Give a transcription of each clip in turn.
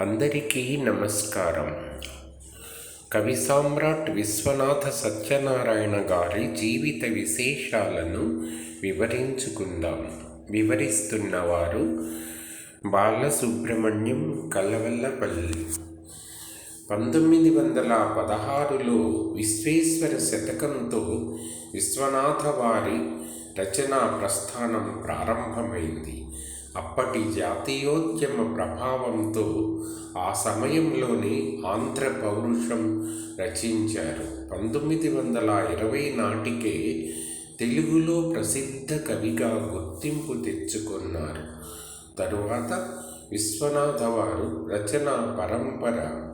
అందరికీ నమస్కారం. కవి సామ్రాట్ విశ్వనాథ సత్యనారాయణ గారి జీవిత విశేషాలను వివరించుకుందాం. వివరిస్తున్నవారు బాలసుబ్రహ్మణ్యం కలవల్లపల్లి. పంతొమ్మిది వందల పదహారులో విశ్వేశ్వర శతకంతో విశ్వనాథ వారి రచనా ప్రస్థానం ప్రారంభమైంది. అప్పటి జాతీయోద్యమ ప్రభావంతో ఆ సమయంలోనే ఆంధ్ర పౌరుషం రచించారు. పంతొమ్మిది వందల ఇరవై నాటికే తెలుగులో ప్రసిద్ధ కవిగా గుర్తింపు తెచ్చుకున్నారు. తరువాత విశ్వనాథ వారు రచనా పరంపర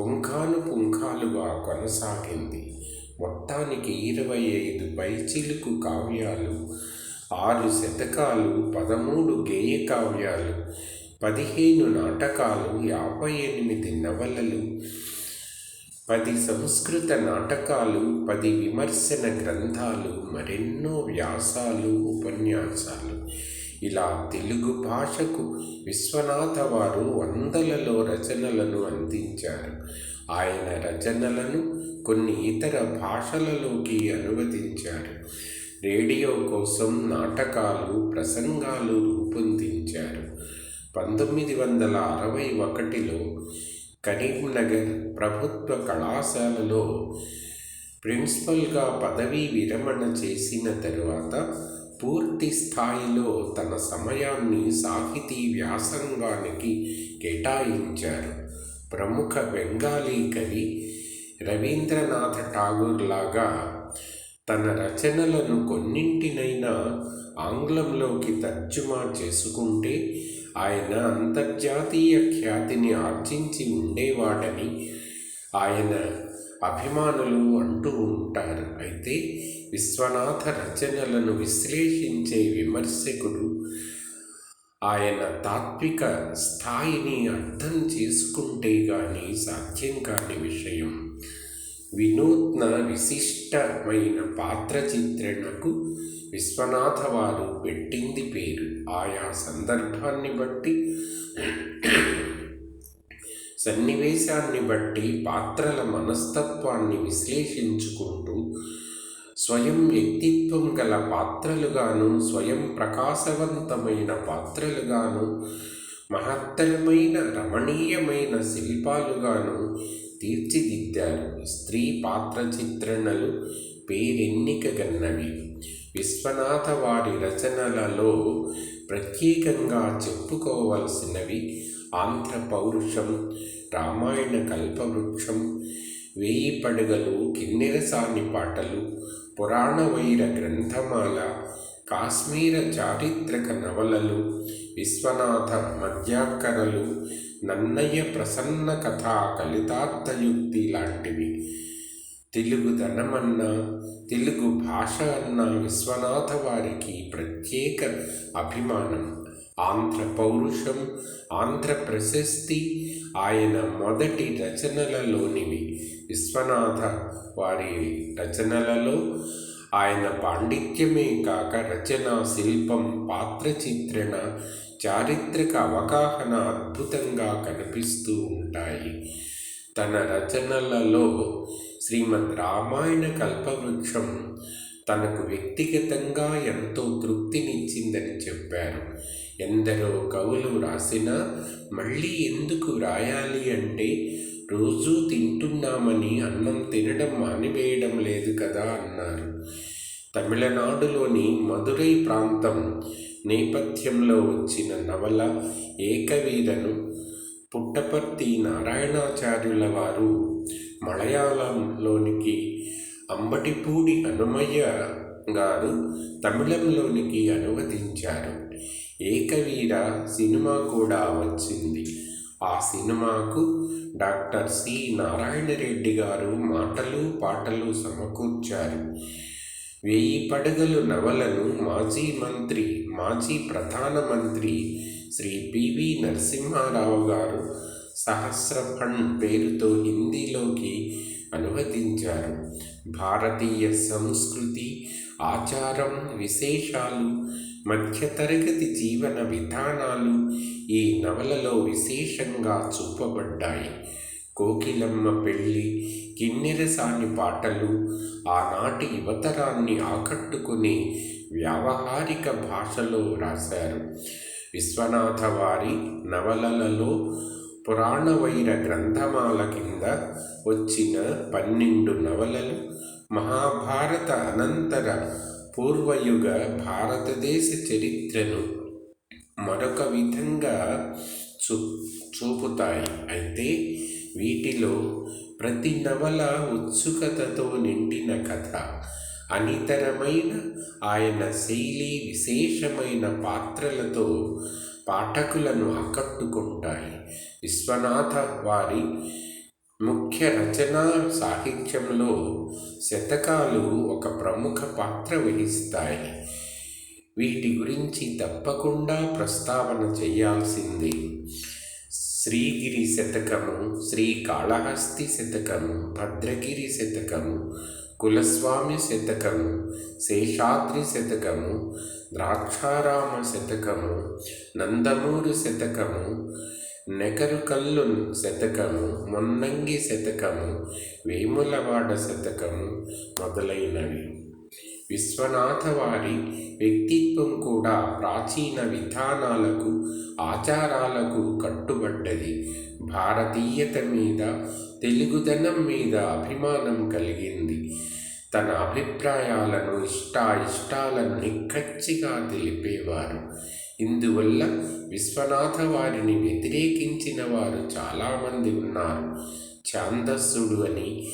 పుంఖాను పుంఖాలుగా కొనసాగింది. మొత్తానికి ఇరవై ఐదు పైచిలుకు కావ్యాలు ఆరు శతకాలు పదమూడు గేయ కావ్యాలు పదిహేను నాటకాలు యాభై ఎనిమిది నవలలు పది సంస్కృత నాటకాలు పది విమర్శన గ్రంథాలు మరెన్నో వ్యాసాలు ఉపన్యాసాలు. ఇలా తెలుగు భాషకు విశ్వనాథ వారు వందలలో రచనలను అందించారు. ఆయన రచనలను కొన్ని ఇతర భాషలలోకి అనువదించారు. రేడియో కోసం నాటకాలు ప్రసంగాలు రూపొందించారు. పంతొమ్మిది వందల అరవై ఒకటిలో కరీంనగర్ ప్రభుత్వ కళాశాలలో ప్రిన్సిపల్గా పదవీ విరమణ చేసిన తరువాత పూర్తి స్థాయిలో తన సమయాన్ని సాహితీ వ్యాసంగానికి కేటాయించారు. ప్రముఖ బెంగాలీ కవి రవీంద్రనాథ్ ఠాగూర్ లాగా తన రచనలను కొన్నింటినైనా ఆంగ్లంలోకి తర్జుమా చేసుకుంటే ఆయన అంతర్జాతీయ ఖ్యాతిని ఆర్జించి ఉండేవాడని ఆయన అభిమానులు అంటూ ఉంటారు. అయితే విశ్వనాథ రచనలను విశ్లేషించే విమర్శకుడు ఆయన తాత్విక స్థాయిని అర్థం చేసుకుంటే కానీ సాధ్యం కాని విషయం. వినూత్న విశిష్టమైన పాత్ర చిత్రణకు విశ్వనాథ వారు పెట్టింది పేరు. ఆయా సందర్భాన్ని బట్టి సన్నివేశాన్ని బట్టి పాత్రల మనస్తత్వాన్ని విశ్లేషించుకుంటూ స్వయం వ్యక్తిత్వం గల పాత్రలుగాను స్వయం ప్రకాశవంతమైన పాత్రలుగాను మహత్తరమైన రమణీయమైన శిల్పాలుగాను తీర్చిదిద్దారు. స్త్రీ పాత్ర చిత్రణలు పేరెన్నిక గన్నవి విశ్వనాథ వారి రచనలలో ప్రత్యేకంగా చెప్పుకోవలసినవి ఆంధ్ర పౌరుషం రామాయణ కల్పవృక్షం వేయి పడుగలు కిన్నెరసాని పాటలు పురాణ వైర గ్రంథమాల కాశ్మీర చారిత్రక నవలలు విశ్వనాథ మధ్యాకరలు నన్నయ్య ప్రసన్న కథ కలితార్థయుక్తి లాంటివి. తెలుగుదనమన్న తెలుగు భాష అన్న విశ్వనాథ వారికి ప్రత్యేక అభిమానం. ఆంధ్ర పౌరుషం ఆంధ్ర ప్రశస్తి ఆయన మొదటి రచనలలోనివి. విశ్వనాథ వారి రచనలలో ఆయన పాండిత్యమే కాక రచన శిల్పం పాత్ర చిత్రణ చారిత్రక అవగాహన అద్భుతంగా కనిపిస్తూ ఉంటాయి. తన రచనలలో శ్రీమద్ రామాయణ కల్పవృక్షం తనకు వ్యక్తిగతంగా ఎంతో తృప్తినిచ్చిందని చెప్పారు. ఎందరో కవులు రాసినా మళ్ళీ ఎందుకు రాయాలి అంటే రోజూ తింటున్నామని అన్నం తినడం మానివేయడం లేదు కదా అన్నారు. తమిళనాడులోని మదురై ప్రాంతం నేపథ్యంలో వచ్చిన నవల ఏకవీరను పుట్టపర్తి నారాయణాచార్యుల వారు మలయాళంలోనికి అంబటిపూడి హనుమయ్య గారు తమిళంలోనికి అనువదించారు. ఏకవీర సినిమా కూడా వచ్చింది. ఆ సినిమాకు డాక్టర్ సి. నారాయణరెడ్డి గారు మాటలు పాటలు సమకూర్చారు. వెయ్యి పడగలు నవలను మాజీ మంత్రి మాజీ ప్రధానమంత్రి శ్రీ పివి నరసింహారావు గారు సహస్రఫండ్ పేరుతో హిందీలోకి అనువదించారు. భారతీయ సంస్కృతి ఆచారం విశేషాలు మధ్యతరగతి జీవన విధానాలు ఈ నవలలో విశేషంగా చూపబడ్డాయి. కోకిలమ్మ పెళ్ళి కిన్నెరసాని పాటలు ఆనాటి యువతరాన్ని ఆకట్టుకుని వ్యావహారిక భాషలో రాశారు. విశ్వనాథ వారి నవలలలో పురాణవైర గ్రంథమాల కింద వచ్చిన పన్నెండు నవలలు మహాభారత అనంతర పూర్వయుగ భారతదేశ చరిత్రను మరొక విధంగా చూ చూపుతాయి. అయితే వీటిలో ప్రతి నవల ఉత్సుకతతో నిండిన కథ అనితరమైన ఆయన శైలి విశేషమైన పాత్రలతో పాఠకులను ఆకట్టుకుంటాయి. విశ్వనాథ వారి ముఖ్య రచనా సాహిత్యంలో శతకాలు ఒక ప్రముఖ పాత్ర వహిస్తాయి. వీటి గురించి తప్పకుండా ప్రస్తావన చేయాల్సింది. శ్రీగిరి శతకము శ్రీకాళహస్తి శతకము భద్రగిరి శతకము కులస్వామి శతకము శేషాద్రి శతకము ద్రాక్షారామ శతకము నందమూరు శతకము నెకరుకల్లు శతకము మొన్నంగి శతకము వేములవాడ శతకము మొదలైనవి. విశ్వనాథ వారి వ్యక్తిత్వం కూడా ప్రాచీన విధానాలకు ఆచారాలకు కట్టుబడ్డది. భారతీయత మీద తెలుగుదనం మీద అభిమానం కలిగింది. తన అభిప్రాయాలను ఇష్టాయిష్టాలను నిక్కచ్చిగా తెలిపేవారు. ఇందువల్ల విశ్వనాథ వారిని వ్యతిరేకించిన వారు చాలామంది ఉన్నారు. ఛాందస్సుడు అని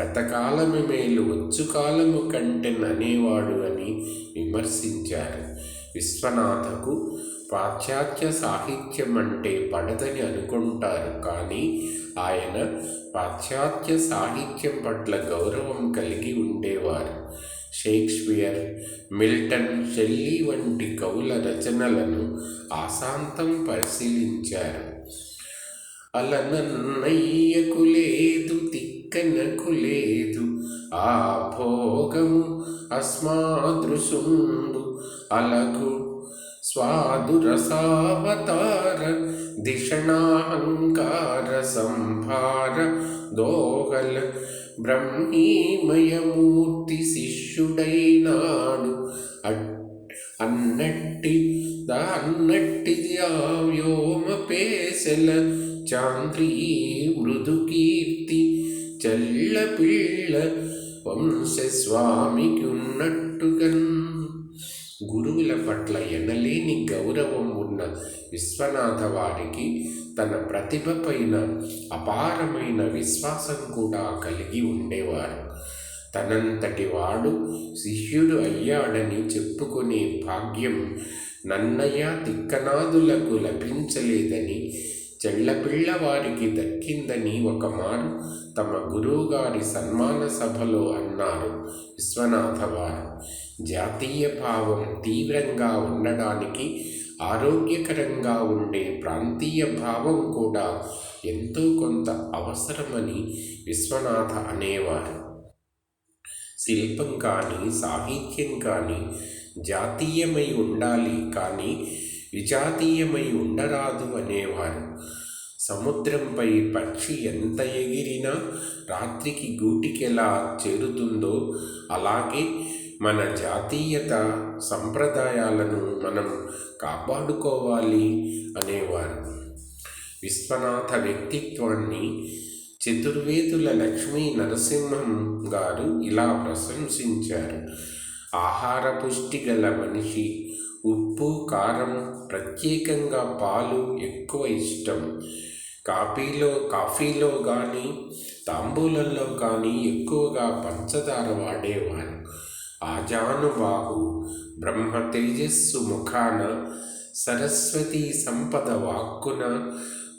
గతకాలము మేలు వచ్చుకాలము కంటెన్ అనేవాడు అని విమర్శించారు. విశ్వనాథకు పాశ్చాత్య సాహిత్యం అంటే పడదని అనుకుంటారు కానీ ఆయన పాశ్చాత్య సాహిత్యం పట్ల గౌరవం కలిగి ఉండేవారు. షేక్స్పియర్ మిల్టన్ షెల్లీ వంటి కవుల రచనలను ఆశాంతం పరిశీలించారు. అలనన్నయ్యకు లేదు తిక్కనకు లేదు ఆ భోగము అస్మాదృశుండు అలగు స్వాదురసావతార దిషణాహంకార సంభార దోహల బ్రహ్మీమయమూర్తి శిష్యుడైనాడు అన్నట్టి అన్నట్టిది ఆ వ్యోమ పేసెల చాంద్రీ మృదు కీర్తి చల్ల పిళ్ళ వంశస్వామికి ఉన్నట్టుగన్ గురువుల పట్ల ఎనలేని గౌరవం ఉన్న విశ్వనాథ వారికి తన ప్రతిభ పైన అపారమైన విశ్వాసం కూడా కలిగి ఉండేవారు. తనంతటి వాడు శిష్యుడు అయ్యాడని చెప్పుకునే భాగ్యం నన్నయ్య తిక్కనాదులకు లభించలేదని చెళ్ళపిళ్ళ వారికి దక్కిందని ఒకమారు తమ గురువుగారి సన్మాన సభలో అన్నారు విశ్వనాథ వారు జాతీయ భావం తీవ్రంగా ఉండడానికి ఆరోగ్యకరంగా ఉండే ప్రాంతీయ భావం కూడా ఎంతో కొంత అవసరమని విశ్వనాథ అనేవారు. శిల్పం కానీ సాహిత్యం కానీ జాతీయమై ఉండాలి కానీ విజాతీయమై ఉండరాదు అనేవారు. సముద్రంపై పక్షి ఎంత ఎగిరినా రాత్రికి గూటికెలా చేరుతుందో అలాగే మన జాతీయత సంప్రదాయాలను మనం కాపాడుకోవాలి అనేవారు. విశ్వనాథ వ్యక్తిత్వాన్ని చతుర్వేదుల లక్ష్మీ నరసింహం గారు ఇలా ప్రశంసించారు. ఆహార పుష్టి గల మనిషి ఉప్పు కారం ప్రత్యేకంగా పాలు ఎక్కువ ఇష్టం. కాఫీలో కాఫీలో కానీ తాంబూలంలో కానీ ఎక్కువగా పంచదార వాడేవారు. ఆజానుబాహు బ్రహ్మ తేజస్సు ముఖాన సరస్వతి సంపద వాక్కున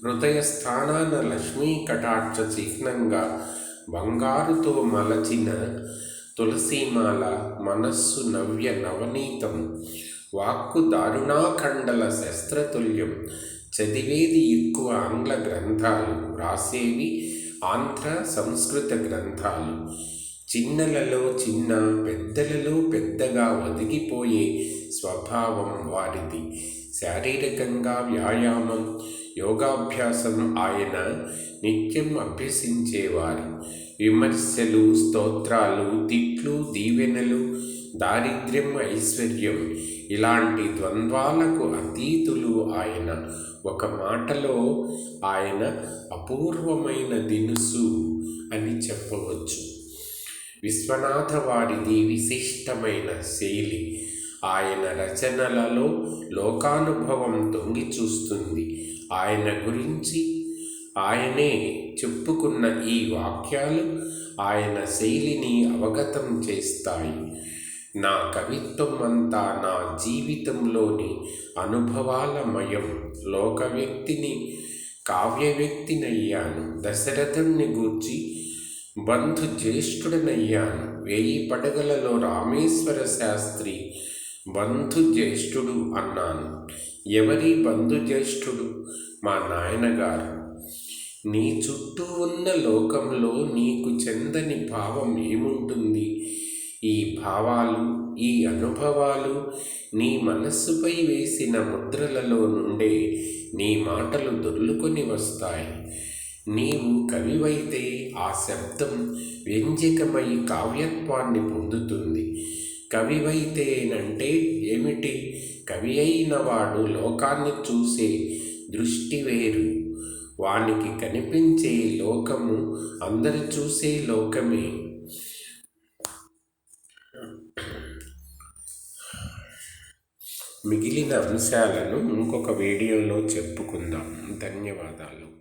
హృదయ స్థానాన లక్ష్మీ కటాక్ష చిహ్నంగా బంగారుతో మలచిన తులసీమాల మనస్సు నవ్య నవనీతం. వాక్కు దారుణాఖండల శస్త్రతుల్యం. చదివేది ఎక్కువ ఆంగ్ల గ్రంథాలు రాసేవి ఆంధ్ర సంస్కృత గ్రంథాలు. చిన్నలలో చిన్న పెద్దలలో పెద్దగా ఒదిగిపోయే స్వభావం వారిది. శారీరకంగా వ్యాయామం యోగాభ్యాసం ఆయన నిత్యం అభ్యసించేవారు. విమర్శలు స్తోత్రాలు తిట్లు దీవెనలు దారిద్ర్యం ఐశ్వర్యం ఇలాంటి ద్వంద్వాలకు అతీతులు ఆయన. ఒక మాటలో ఆయన అపూర్వమైన దినుసు అని చెప్పవచ్చు. విశ్వనాథ వారిది విశిష్టమైన శైలి ఆయన రచనలలో లోకానుభవం తొంగి చూస్తుంది. ఆయన గురించి ఆయనే చెప్పుకున్న ఈ వాక్యాలు ఆయన శైలిని అవగతం చేస్తాయి. నా కవిత్వం అంతా నా జీవితంలోని అనుభవాలమయం. లోక వ్యక్తిని కావ్య వ్యక్తినయ్యాను. దశరథుణ్ణి గూర్చి బంధు జ్యేష్ఠుడనయ్యాను. వేయి పడగలలో రామేశ్వర శాస్త్రి బంధు జ్యేష్ఠుడు అన్నాను. ఎవరి బంధు జ్యేష్ఠుడు? మా నాయనగారు. నీ చుట్టూ ఉన్న లోకంలో నీకు చెందని భావం ఏముంటుంది? ఈ భావాలు ఈ అనుభవాలు నీ మనస్సుపై వేసిన ముద్రలలో నుండే నీ మాటలు దొర్లుకొని వస్తాయి. నీవు కవివైతే ఆ శబ్దం వ్యంజకమై కావ్యత్వాన్ని పొందుతుంది. కవివైతేనంటే ఏమిటి? కవి అయిన వాడు లోకాన్ని చూసే దృష్టి వేరు. వానికి కనిపించే లోకము అందరు చూసే లోకమే. మిగిలిన అంశాలను ఇంకొక వీడియోలో చెప్పుకుందాం. ధన్యవాదాలు.